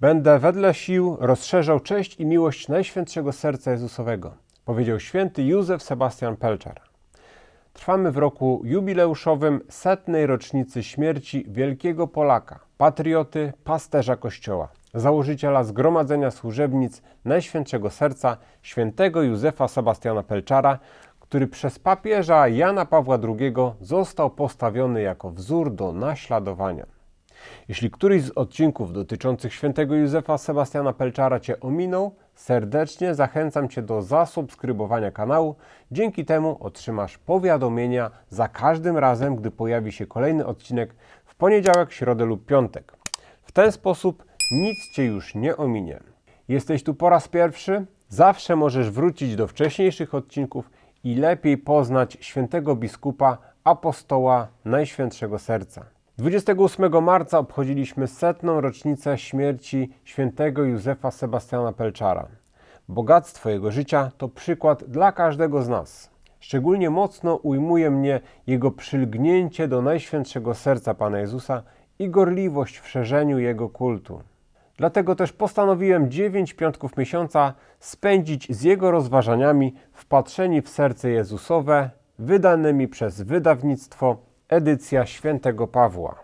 Będę wedle sił rozszerzał cześć i miłość Najświętszego Serca Jezusowego, powiedział święty Józef Sebastian Pelczar. Trwamy w roku jubileuszowym setnej rocznicy śmierci wielkiego Polaka, patrioty, pasterza Kościoła, założyciela Zgromadzenia Służebnic Najświętszego Serca, świętego Józefa Sebastiana Pelczara, który przez papieża Jana Pawła II został postawiony jako wzór do naśladowania. Jeśli któryś z odcinków dotyczących świętego Józefa Sebastiana Pelczara Cię ominął, serdecznie zachęcam Cię do zasubskrybowania kanału. Dzięki temu otrzymasz powiadomienia za każdym razem, gdy pojawi się kolejny odcinek w poniedziałek, środę lub piątek. W ten sposób nic Cię już nie ominie. Jesteś tu po raz pierwszy? Zawsze możesz wrócić do wcześniejszych odcinków i lepiej poznać świętego biskupa, apostoła Najświętszego Serca. 28 marca obchodziliśmy setną rocznicę śmierci świętego Józefa Sebastiana Pelczara. Bogactwo jego życia to przykład dla każdego z nas. Szczególnie mocno ujmuje mnie jego przylgnięcie do Najświętszego Serca Pana Jezusa i gorliwość w szerzeniu jego kultu. Dlatego też postanowiłem dziewięć piątków miesiąca spędzić z jego rozważaniami wpatrzeni w serce Jezusowe, wydanymi przez wydawnictwo edycja świętego Pawła.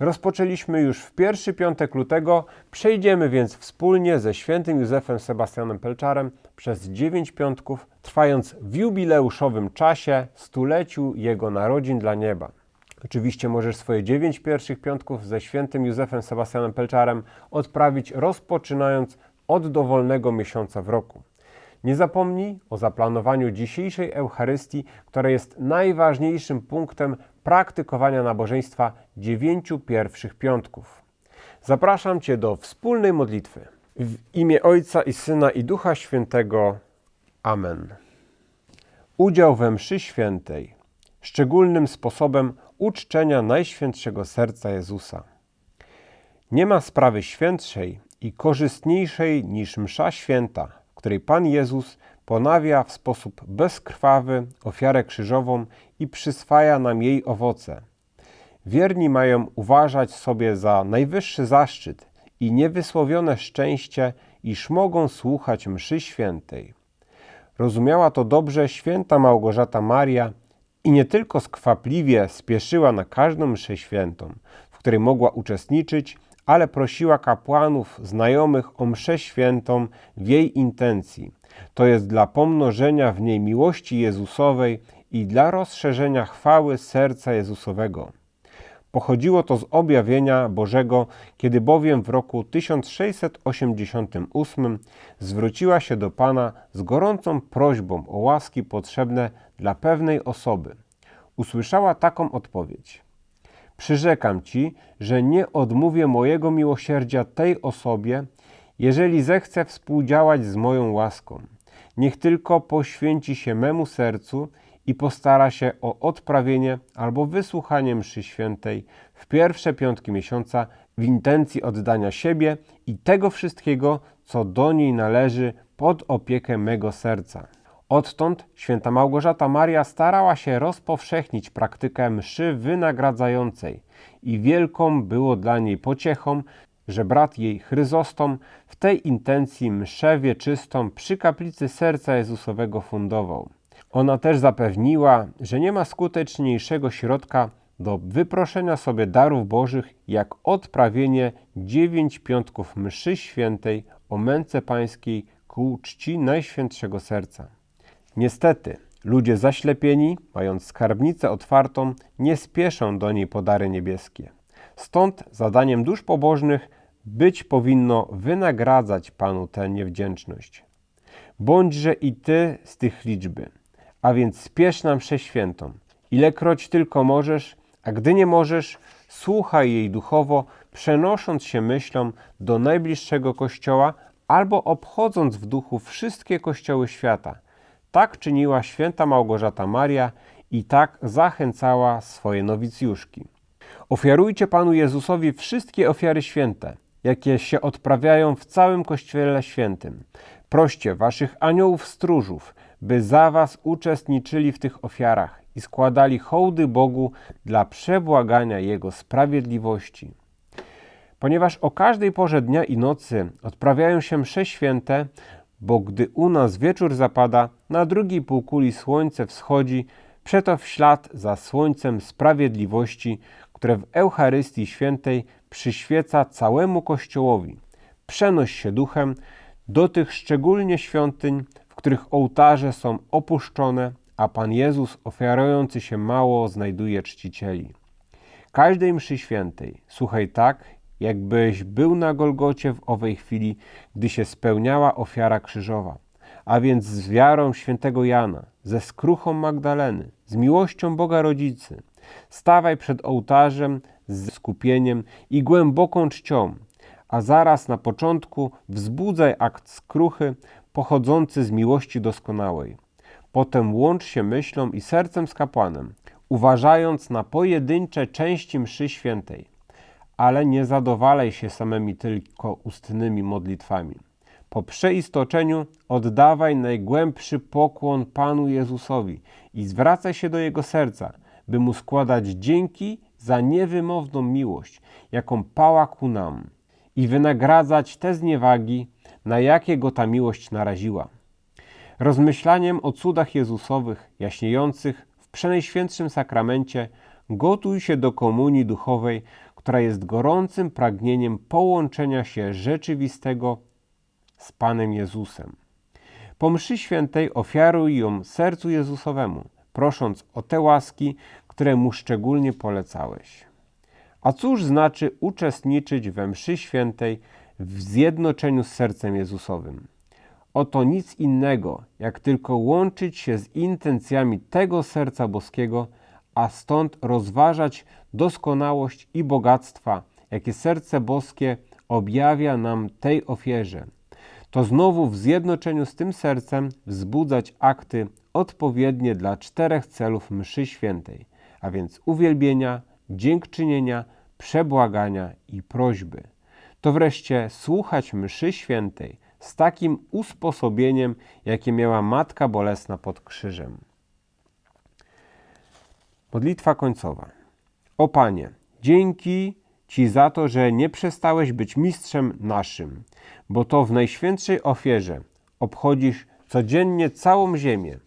Rozpoczęliśmy już w pierwszy piątek lutego, przejdziemy więc wspólnie ze świętym Józefem Sebastianem Pelczarem przez dziewięć piątków, trwając w jubileuszowym czasie stuleciu jego narodzin dla nieba. Oczywiście możesz swoje dziewięć pierwszych piątków ze świętym Józefem Sebastianem Pelczarem odprawić rozpoczynając od dowolnego miesiąca w roku. Nie zapomnij o zaplanowaniu dzisiejszej Eucharystii, która jest najważniejszym punktem praktykowania nabożeństwa dziewięciu pierwszych piątków. Zapraszam Cię do wspólnej modlitwy. W imię Ojca i Syna i Ducha Świętego. Amen. Udział we mszy świętej szczególnym sposobem uczczenia Najświętszego Serca Jezusa. Nie ma sprawy świętszej i korzystniejszej niż msza święta, której Pan Jezus ponawia w sposób bezkrwawy ofiarę krzyżową i przyswaja nam jej owoce. Wierni mają uważać sobie za najwyższy zaszczyt i niewysłowione szczęście, iż mogą słuchać mszy świętej. Rozumiała to dobrze święta Małgorzata Maria i nie tylko skwapliwie spieszyła na każdą mszę świętą, w której mogła uczestniczyć, ale prosiła kapłanów znajomych o mszę świętą w jej intencji, to jest dla pomnożenia w niej miłości Jezusowej i dla rozszerzenia chwały serca Jezusowego. Pochodziło to z objawienia Bożego, kiedy bowiem w roku 1688 zwróciła się do Pana z gorącą prośbą o łaski potrzebne dla pewnej osoby. Usłyszała taką odpowiedź: Przyrzekam Ci, że nie odmówię mojego miłosierdzia tej osobie, jeżeli zechce współdziałać z moją łaską. Niech tylko poświęci się memu sercu i postara się o odprawienie albo wysłuchanie mszy świętej w pierwsze piątki miesiąca w intencji oddania siebie i tego wszystkiego, co do niej należy pod opiekę mego serca. Odtąd święta Małgorzata Maria starała się rozpowszechnić praktykę mszy wynagradzającej i wielką było dla niej pociechą, że brat jej Chryzostom w tej intencji mszę wieczystą przy kaplicy Serca Jezusowego fundował. Ona też zapewniła, że nie ma skuteczniejszego środka do wyproszenia sobie darów bożych, jak odprawienie dziewięć piątków mszy świętej o męce pańskiej ku czci Najświętszego Serca. Niestety, ludzie zaślepieni, mając skarbnicę otwartą, nie spieszą do niej po dary niebieskie. Stąd zadaniem dusz pobożnych być powinno wynagradzać Panu tę niewdzięczność. Bądźże i Ty z tych liczby, a więc spiesz nam mszę świętą, ilekroć tylko możesz, a gdy nie możesz, słuchaj jej duchowo, przenosząc się myślą do najbliższego kościoła albo obchodząc w duchu wszystkie kościoły świata. Tak czyniła święta Małgorzata Maria i tak zachęcała swoje nowicjuszki. Ofiarujcie Panu Jezusowi wszystkie ofiary święte – jakie się odprawiają w całym Kościele Świętym. Proście waszych aniołów stróżów, by za was uczestniczyli w tych ofiarach i składali hołdy Bogu dla przebłagania Jego sprawiedliwości. Ponieważ o każdej porze dnia i nocy odprawiają się msze święte, bo gdy u nas wieczór zapada, na drugiej półkuli słońce wschodzi, przeto w ślad za słońcem sprawiedliwości, które w Eucharystii Świętej przyświeca całemu Kościołowi. Przenoś się duchem do tych szczególnie świątyń, w których ołtarze są opuszczone, a Pan Jezus ofiarujący się mało znajduje czcicieli. Każdej mszy świętej słuchaj tak, jakbyś był na Golgocie w owej chwili, gdy się spełniała ofiara krzyżowa, a więc z wiarą świętego Jana, ze skruchą Magdaleny, z miłością Boga Rodzicy. Stawaj przed ołtarzem z skupieniem i głęboką czcią, a zaraz na początku wzbudzaj akt skruchy pochodzący z miłości doskonałej. Potem łącz się myślą i sercem z kapłanem, uważając na pojedyncze części mszy świętej. Ale nie zadowalaj się samymi tylko ustnymi modlitwami. Po przeistoczeniu oddawaj najgłębszy pokłon Panu Jezusowi i zwracaj się do Jego serca, by Mu składać dzięki za niewymowną miłość, jaką pała ku nam i wynagradzać te zniewagi, na jakie go ta miłość naraziła. Rozmyślaniem o cudach Jezusowych, jaśniejących w przenajświętszym sakramencie, gotuj się do komunii duchowej, która jest gorącym pragnieniem połączenia się rzeczywistego z Panem Jezusem. Po mszy świętej ofiaruj ją sercu Jezusowemu, prosząc o te łaski, które mu szczególnie polecałeś. A cóż znaczy uczestniczyć we mszy świętej w zjednoczeniu z sercem Jezusowym? Oto nic innego, jak tylko łączyć się z intencjami tego serca boskiego, a stąd rozważać doskonałość i bogactwa, jakie serce boskie objawia nam tej ofierze. To znowu w zjednoczeniu z tym sercem wzbudzać akty odpowiednie dla czterech celów mszy świętej, a więc uwielbienia, dziękczynienia, przebłagania i prośby. To wreszcie słuchać mszy świętej z takim usposobieniem, jakie miała Matka Bolesna pod krzyżem. Modlitwa końcowa. O Panie, dzięki Ci za to, że nie przestałeś być mistrzem naszym, bo to w najświętszej ofierze obchodzisz codziennie całą ziemię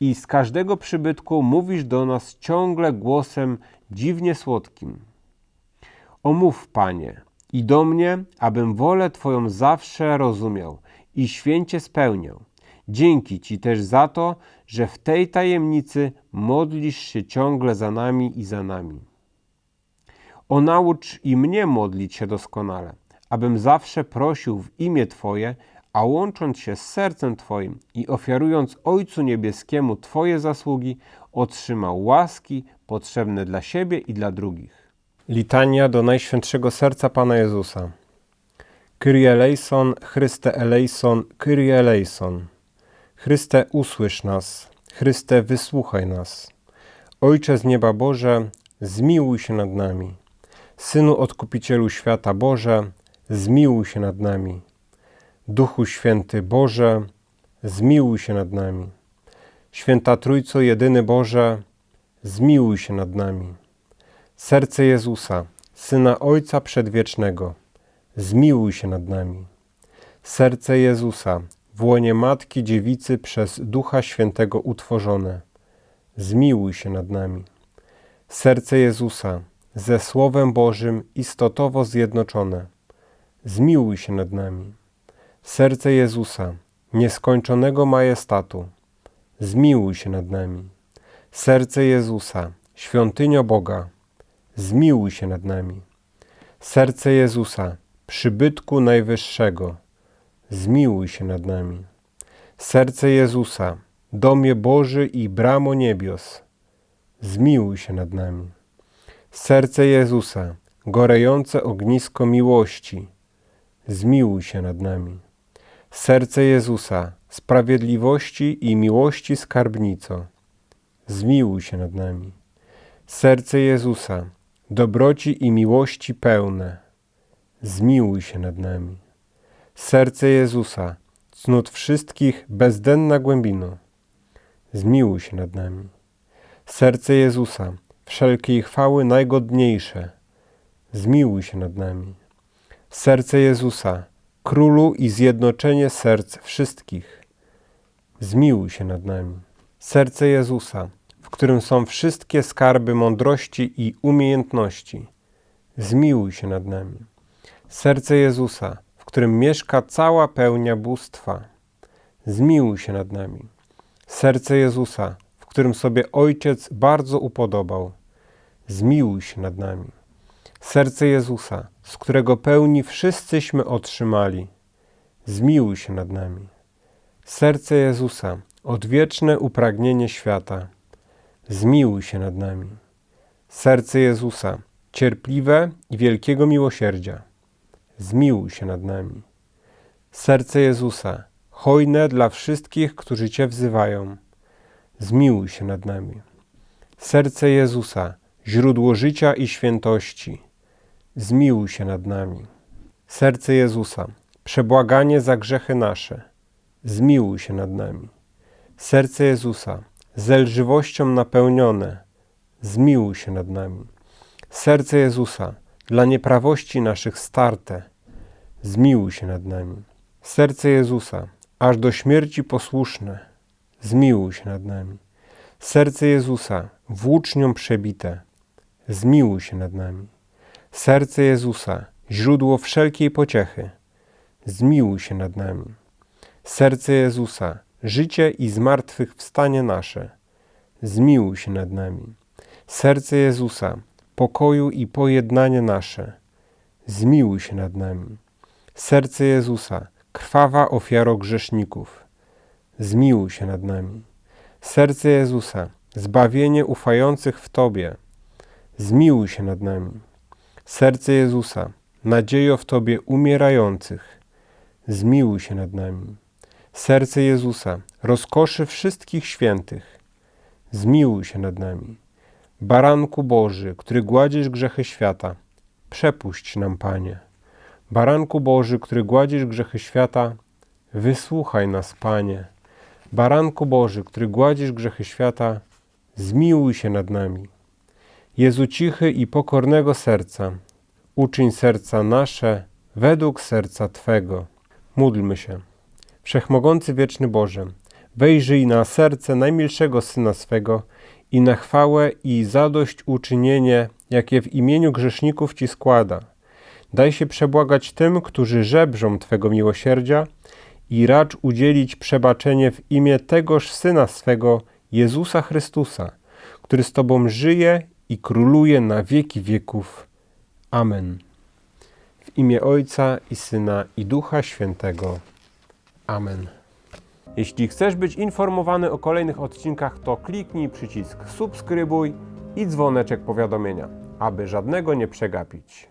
i z każdego przybytku mówisz do nas ciągle głosem dziwnie słodkim. Omów, Panie, i do mnie, abym wolę Twoją zawsze rozumiał i święcie spełniał. Dzięki Ci też za to, że w tej tajemnicy modlisz się ciągle za nami i za nami. O naucz i mnie modlić się doskonale, abym zawsze prosił w imię Twoje, a łącząc się z sercem Twoim i ofiarując Ojcu Niebieskiemu Twoje zasługi, otrzymał łaski potrzebne dla siebie i dla drugich. Litania do Najświętszego Serca Pana Jezusa. Kyrie eleison, Chryste eleison, Kyrie eleison. Chryste usłysz nas, Chryste wysłuchaj nas. Ojcze z nieba Boże, zmiłuj się nad nami. Synu Odkupicielu świata Boże, zmiłuj się nad nami. Duchu Święty Boże, zmiłuj się nad nami. Święta Trójco Jedyny Boże, zmiłuj się nad nami. Serce Jezusa, Syna Ojca Przedwiecznego, zmiłuj się nad nami. Serce Jezusa, w łonie Matki Dziewicy przez Ducha Świętego utworzone, zmiłuj się nad nami. Serce Jezusa, ze Słowem Bożym istotowo zjednoczone, zmiłuj się nad nami. Serce Jezusa, nieskończonego majestatu, zmiłuj się nad nami. Serce Jezusa, świątynio Boga, zmiłuj się nad nami. Serce Jezusa, przybytku Najwyższego, zmiłuj się nad nami. Serce Jezusa, domie Boży i bramo niebios, zmiłuj się nad nami. Serce Jezusa, gorejące ognisko miłości, zmiłuj się nad nami. Serce Jezusa, sprawiedliwości i miłości skarbnico, zmiłuj się nad nami. Serce Jezusa, dobroci i miłości pełne, zmiłuj się nad nami. Serce Jezusa, cnót wszystkich bezdenna głębino, zmiłuj się nad nami. Serce Jezusa, wszelkiej chwały najgodniejsze, zmiłuj się nad nami. Serce Jezusa, Królu i zjednoczenie serc wszystkich. Zmiłuj się nad nami. Serce Jezusa, w którym są wszystkie skarby mądrości i umiejętności. Zmiłuj się nad nami. Serce Jezusa, którym mieszka cała pełnia bóstwa. Zmiłuj się nad nami. Serce Jezusa, w którym sobie Ojciec bardzo upodobał. Zmiłuj się nad nami. Serce Jezusa, z którego pełni wszyscyśmy otrzymali. Zmiłuj się nad nami. Serce Jezusa, odwieczne upragnienie świata. Zmiłuj się nad nami. Serce Jezusa, cierpliwe i wielkiego miłosierdzia. Zmiłuj się nad nami. Serce Jezusa, hojne dla wszystkich, którzy Cię wzywają. Zmiłuj się nad nami. Serce Jezusa, źródło życia i świętości. Zmiłuj się nad nami. Serce Jezusa, przebłaganie za grzechy nasze. Zmiłuj się nad nami. Serce Jezusa, zelżywością napełnione. Zmiłuj się nad nami. Serce Jezusa, dla nieprawości naszych starte. Zmiłuj się nad nami. Serce Jezusa, aż do śmierci posłuszne. Zmiłuj się nad nami. Serce Jezusa, włócznią przebite. Zmiłuj się nad nami. Serce Jezusa, źródło wszelkiej pociechy. Zmiłuj się nad nami. Serce Jezusa, życie i zmartwychwstanie nasze. Zmiłuj się nad nami. Serce Jezusa, pokoju i pojednanie nasze. Zmiłuj się nad nami. Serce Jezusa, krwawa ofiaro grzeszników. Zmiłuj się nad nami. Serce Jezusa, zbawienie ufających w Tobie. Zmiłuj się nad nami. Serce Jezusa, nadziejo w Tobie umierających. Zmiłuj się nad nami. Serce Jezusa, rozkoszy wszystkich świętych. Zmiłuj się nad nami. Baranku Boży, który gładzisz grzechy świata, przepuść nam, Panie. Baranku Boży, który gładzisz grzechy świata, wysłuchaj nas, Panie. Baranku Boży, który gładzisz grzechy świata, zmiłuj się nad nami. Jezu cichy i pokornego serca, uczyń serca nasze według serca Twego. Módlmy się. Wszechmogący wieczny Boże, wejrzyj na serce najmilszego Syna swego i na chwałę i zadość uczynienie, jakie w imieniu grzeszników Ci składa. Daj się przebłagać tym, którzy żebrzą Twego miłosierdzia i racz udzielić przebaczenie w imię tegoż Syna swego, Jezusa Chrystusa, który z Tobą żyje i króluje na wieki wieków. Amen. W imię Ojca i Syna i Ducha Świętego. Amen. Jeśli chcesz być informowany o kolejnych odcinkach, to kliknij przycisk subskrybuj i dzwoneczek powiadomienia, aby żadnego nie przegapić.